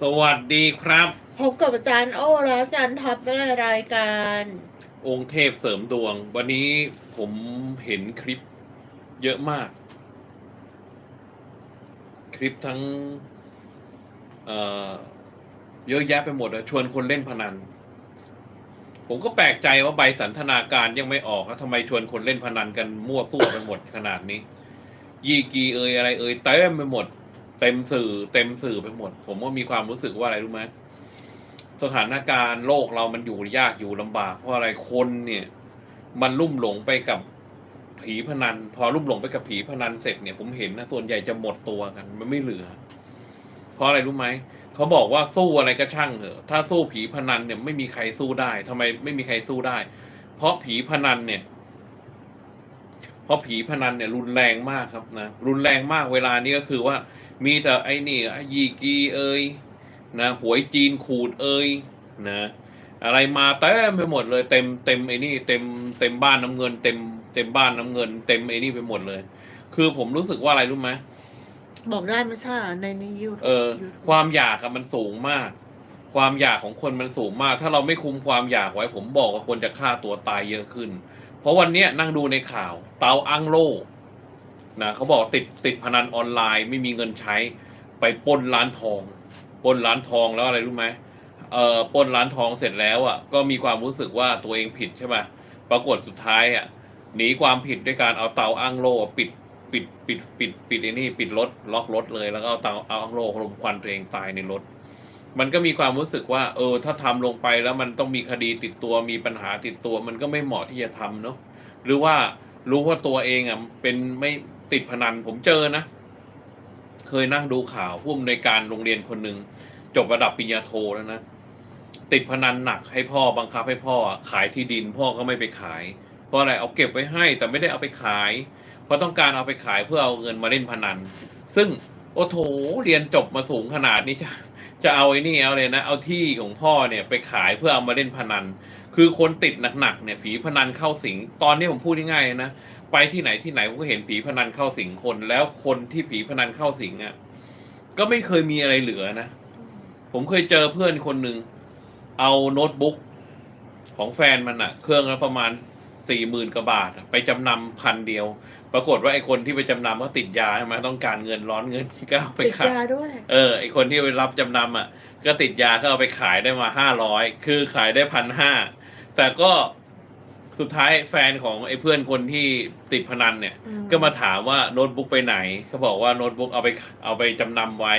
สวัสดีครับ พบกับอาจารย์โอ้และอาจารย์ท็อปในรายการ องค์เทพเสริมดวง วันนี้ผมเห็นคลิปเยอะมาก คลิปทั้งเอ่อเยอะแยะไปหมดเลยชวนคนเล่นพนัน ผมก็แปลกใจว่าใบสันทนาการยังไม่ออกทำไมชวนคนเล่นพนันกันมั่วซั่วไปหมดขนาดนี้ ยีกีเอยอะไรเอยเต็มไปหมด เต็มสื่อเต็มสื่อไปหมด ผมว่ามีความรู้สึกว่าอะไรรู้ไหมสถานการณ์โลกเรามันอยู่ยากอยู่ลำบาก เพราะอะไรคนเนี่ย มันลุ่มหลงไปกับผีพนัน พอลุ่มหลงไปกับผีพนันเสร็จเนี่ยผมเห็นนะส่วนใหญ่จะหมดตัวกัน มันไม่เหลือ เพราะอะไรรู้ไหมเขาบอกว่าสู้อะไรก็ช่างเถอะถ้าสู้ผีพนันเนี่ยไม่มีใครสู้ได้ทำไมไม่มีใครสู้ได้ เพราะผีพนันเนี่ยเพราะผีพนันเนี่ยรุนแรงมากครับนะรุนแรงมากเวลานี้ก็คือว่า มีแต่ไอ้นี่ไอ้ยีกีเอ้ยนะหวยจีนขูดเอ้ยนะอะไรมาเต็มไปหมดเลยเต็มเต็มไอ้นี่เต็มเต็มบ้านน้ำเงิน เต็มเต็มบ้านน้ำเงิน เต็มไอ้นี่ไปหมดเลย คือผมรู้สึกว่าอะไรรู้ไหมบอกได้ไม่ใช่เหรอในนี้ยูเออ ความอยากอะมันสูงมาก ความอยากของคนมันสูงมาก ถ้าเราไม่คุมความอยากไว้ ผมบอกว่าคนจะฆ่าตัวตายเยอะขึ้น เพราะวันเนี้ยนั่งดูในข่าว เตาอังโล นะเขาบอกติดติดพนันออนไลน์ไม่มีเงินใช้ ไปปล้นร้านทองปล้นร้านทองแล้วอะไรรู้ไหมเออปล้นร้านทองเสร็จแล้วอะก็มีความรู้สึกว่าตัวเองผิดใช่ไหมปรากฏสุดท้ายอะหนีความผิดด้วยการเอาเตาอังโลปิดปิดปิดปิดปิดไอ้นี่ปิดรถล็อกรถเลยแล้วก็เอาเตาเอาอังโลลมควันตัวเองตายในรถ มันก็มีความรู้สึกว่า เออ ถ้าทำลงไปแล้วมันต้องมีคดีติดตัวมีปัญหาติดตัว มันก็ไม่เหมาะที่จะทำเนาะหรือว่ารู้ว่าตัวเองอะเป็นไม่ ติดพนันผมเจอนะ เคยนั่งดูข่าวผู้อำนวยการโรงเรียนคนหนึ่งจบระดับปริญญาโทแล้วนะติดพนันหนักให้พ่อบังคับให้พ่อขายที่ดิน พ่อก็ไม่ไปขาย เพราะอะไรเอาเก็บไว้ให้แต่ไม่ได้เอาไปขาย เพราะต้องการเอาไปขายเพื่อเอาเงินมาเล่นพนัน ซึ่งโอ้โถเรียนจบมาสูงขนาดนี้จะ จะเอาไอ้นี่เอาเลยนะ เอาที่ของพ่อเนี่ยไปขายเพื่อเอามาเล่นพนัน คือคนติดหนักๆเนี่ยผีพนันเข้าสิง ตอนนี้ผมพูดง่ายๆนะ ไปที่ไหนที่ไหนผมก็เห็นผีพนันเข้าสิงคน แล้วคนที่ผีพนันเข้าสิงอะ ก็ไม่เคยมีอะไรเหลือนะ ผมเคยเจอเพื่อนคนหนึ่งเอาโน้ตบุ๊กของแฟนมันอะเครื่องละประมาณสี่หมื่นกว่าบาท ไปจำนำพันเดียว ปรากฏว่าไอ้คนที่ไปจำนำก็ติดยาใช่ไหมต้องการเงินร้อนเงินก็เอาไปติดขายยาด้วย เออไอคนที่ไปรับจำนำอะ ก็ติดยาก็เอาไปขายได้มาห้าร้อยคือขายได้พันห้าแต่ก็สุดท้ายแฟนของไอ้เพื่อนคนที่ติดพนันเนี่ย อืม ก็มาถามว่าโน้ตบุ๊กไปไหนเขาบอกว่าโน้ตบุ๊กเอาไปเอาไปจำนำไว้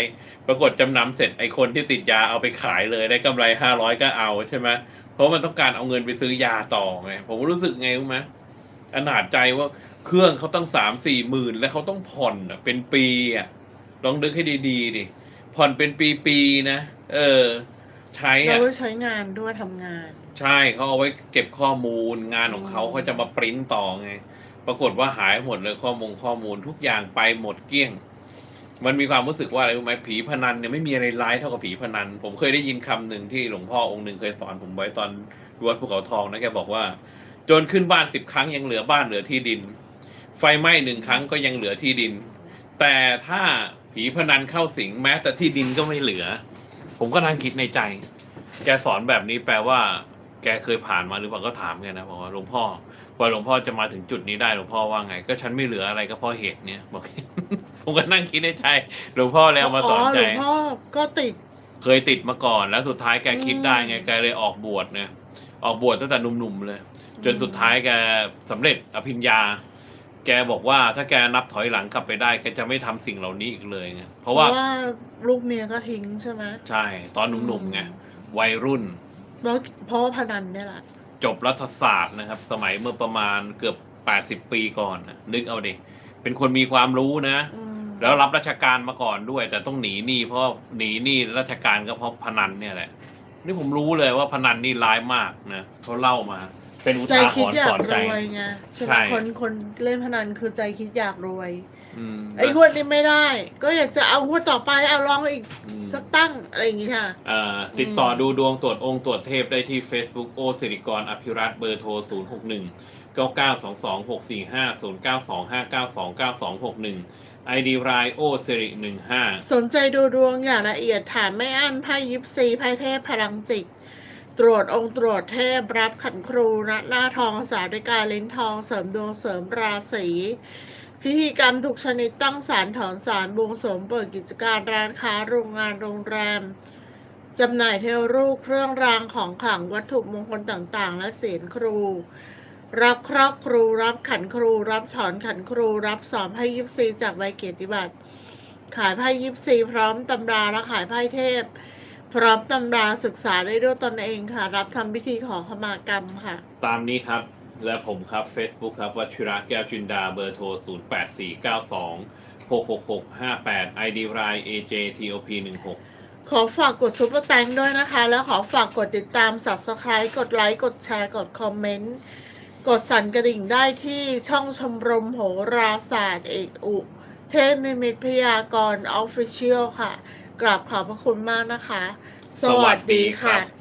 ปรากฏจำนำเสร็จไอ้คนที่ติดยาเอาไปขายเลยได้กำไรห้าร้อยก็เอาใช่ไหมเพราะมันต้องการเอาเงินไปซื้อยาต่อไงผมรู้สึกไงรู้ไหมอนาจใจว่า เครื่องเขาตั้งสามสี่หมื่นแล้วเขาต้องผ่อนอะเป็นปีอะลองนึกให้ดีๆดิผ่อนเป็นปีๆนะเออ ใช้เราอะไว้ใช้งานด้วยทำงาน ใช่เขาเอาไว้เก็บข้อมูลงานของเขาอืมเขาจะมาปริ้นต่อไง ปรากฏว่าหายหมดเลยข้อมูลข้อมูลทุกอย่างไปหมดเกลี้ยง มันมีความรู้สึกว่าอะไรรู้ไหมผีพนันเนี่ยไม่มีอะไรร้ายเท่ากับผีพนัน ผมเคยได้ยินคำหนึ่งที่หลวงพ่อองค์หนึ่งเคยสอนผมไว้ตอนวัดภูเขาทองนะแกบอกว่าโจรขึ้นบ้านสิบครั้งยังเหลือบ้านเหลือที่ดิน ไฟไหม้หนึ่งครั้งก็ยังเหลือที่ดิน แต่ถ้าผีพนันเข้าสิงแม้แต่ที่ดินก็ไม่เหลือ ผมก็นั่งคิดในใจ แกสอนแบบนี้แปลว่า แกเคยผ่านมาหรือเปล่าก็ถามแกนะบอกว่าหลวงพ่อกว่าหลวงพ่อจะมาถึงจุดนี้ได้หลวงพ่อว่าไง ก็ฉันไม่เหลืออะไรก็เพราะเหตุเนี้ยบอก ผมก็นั่งคิดในใจหลวงพ่อแล้วมาสอนหใจลวงพ่อก็ติดเคยติดมาก่อนแล้วสุดท้ายแกคิดได้ไงอืมแกเลยออกบวชเนี่ยออกบวชตั้งแต่หนุ่มๆเลย จนสุดท้ายแกสำเร็จอภิญญา แกบอกว่าถ้าแกนับถอยหลังกลับไปได้แกจะไม่ทำสิ่งเหล่านี้อีกเลยไงเพเพราะราะว่าว่าลูกเมียก็ทิ้งใช่ไหมใช่ตอนหนุ่มๆไงวัยรุ่นเพราะเพราะว่าพนันเนี่ยแหละ จบรัฐศาสตร์นะครับ สมัยเมื่อประมาณเกือบแปดสิบปีก่อนนะนึกเอาดิเป็นคนมีความรู้นะ อืมแล้วรับราชการมาก่อนด้วย แต่ต้องหนีหนี้เพราะหนีหนี้ราชการก็เพราะพนันเนี่ยแหละ นี่ผมรู้เลยว่าพนันนี่ร้ายมากนะเขาเล่ามา เป็นอุใจทาหคิดรณ์อยาสกอนรใจ วยไงใช่ไหใช่ มคนคนเล่นพนันคือใจคิดอยากรวยอืมไอ้งวดนี้ไม่ได้ ก็อยากจะเอางวดต่อไปเอาลองอีกอืมสักตั้งอะไรอย่างงี้ค่ะอ่าติดต่อดูดวงตรวจองค์ตรวจเทพได้ที่ Facebook โอสิริกรอภิรัตน์เบอร์โทร 0 6 1 9 9 2 2 6 4 5 0 9 2 5 9 2 9 2 6 1 ID รายโอสิริหนึ่งห้าสนใจดูดวงอย่างละเอียดถามไม่อั้นไพ่ยิปซีไพ่เทพพลังจิต ตรวจองค์ตรวจเทพรับขันครูณหน้าทองสาธิกาเล้งทองเสริมดวงเสริมราศีพิธีกรรมทุกชนิดตั้งศาลถอนศาลบวงสรวงเปิดกิจการร้านค้าโรงงานโรงแรมจำหน่ายเทวรูปเครื่องรางของขลังวัตถุมงคลต่างๆ และเศียรครู รับครอบครูรับขันครู รับถอนขันครู รับสอนไพ่ยิปซีจากใบเกียรติบัตรขายไพ่ยิปซีพร้อมตำราและขายไพ่เทพ พร้อมตำราศึกษาได้ด้วยตนเองค่ะ รับทำพิธีขอขมากรรมค่ะ ตามนี้ครับ และผมครับ Facebook ครับวัชิระแก้วจินดาเบอร์โทร 0 8 4 9 2 6 6 6 5 8 ID ราย AJTOP 1 6ขอฝากกดซุปเปอร์แตงด้วยนะคะ แล้วขอฝากกดติดตาม Subscribe กดไลค์ กดแชร์ กดคอมเมนต์ กดสั่นกระดิ่งได้ที่ช่องชมรมโหราศาสตร์เอกอุ เทพนิมิตพยากรณ์ออฟฟิเชียลค่ะ กราบขอบพระคุณมากนะคะ สวัสดีค่ะ